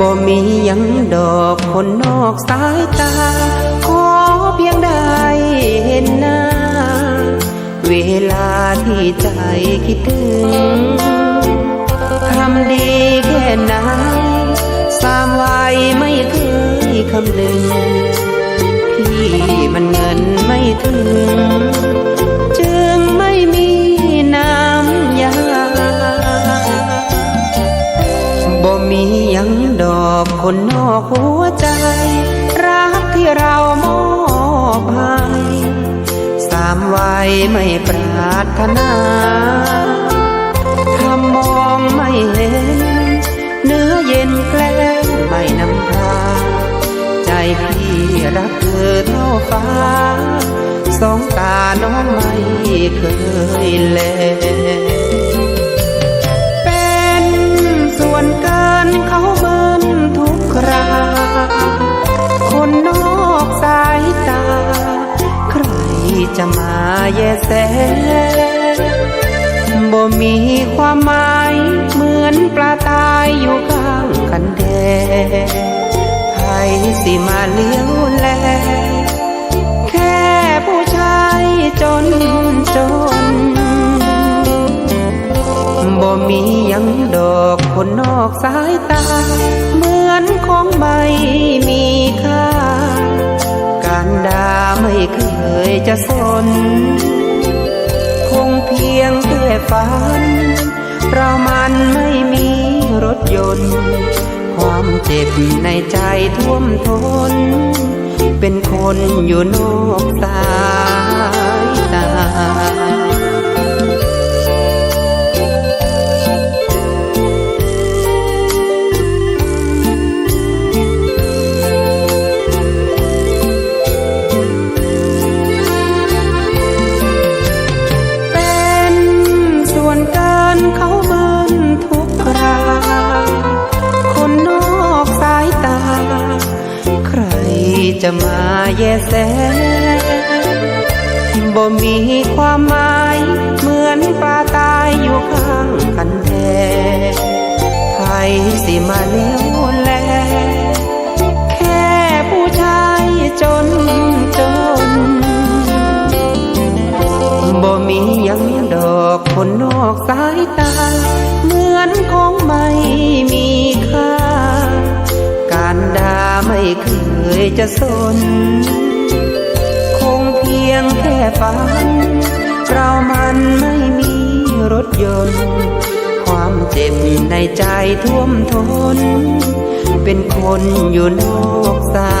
บ่มียังดอกคนนอกสายตา ขอเพียงได้เห็นหน้า เวลาที่ใจคิดถึงทำดีแค่ไหนสามวัยไม่เคยคำนึง คนนอกหัวใจ รักที่เรามอบให้สามวัยไม่ปรารถนาถ้ามองไม่เห็น เนื้อเย็นแกล้งไม่นำพาใจพี่รักเธอเท่าฟ้า สองตาน้องไม่เคยแล จะมาแยแสบ่มีความหมายเหมือนปลาตายอยู่ข้างกันแดใครสิมาเลี้ยวแล แค่ผู้ชายจนจนบ่มียังดอกคนนอกสายตา เหมือนของไม่มีค่า จะสน คงเพียงแค่ฝันเรามันไม่มีรถยนต์ ความเจ็บในใจท่วมทน เป็นคนอยู่นอกสายตา จะมาแยแสบ่มีความหมายเหมือนปลาตายอยู่ข้างกันแดใครสิมาเลี้ยวแล แค่ผู้ชายจนจนบ่มียังดอกคนนอกสายตา เหมือนของไม่มีค่าารด่าไม่เคยจะสน คงเพียงแค่ฝัน เรามันไม่มีรถยนต์ ความเจ็บในใจท่วมทนเป็นคนอยู่นอกสา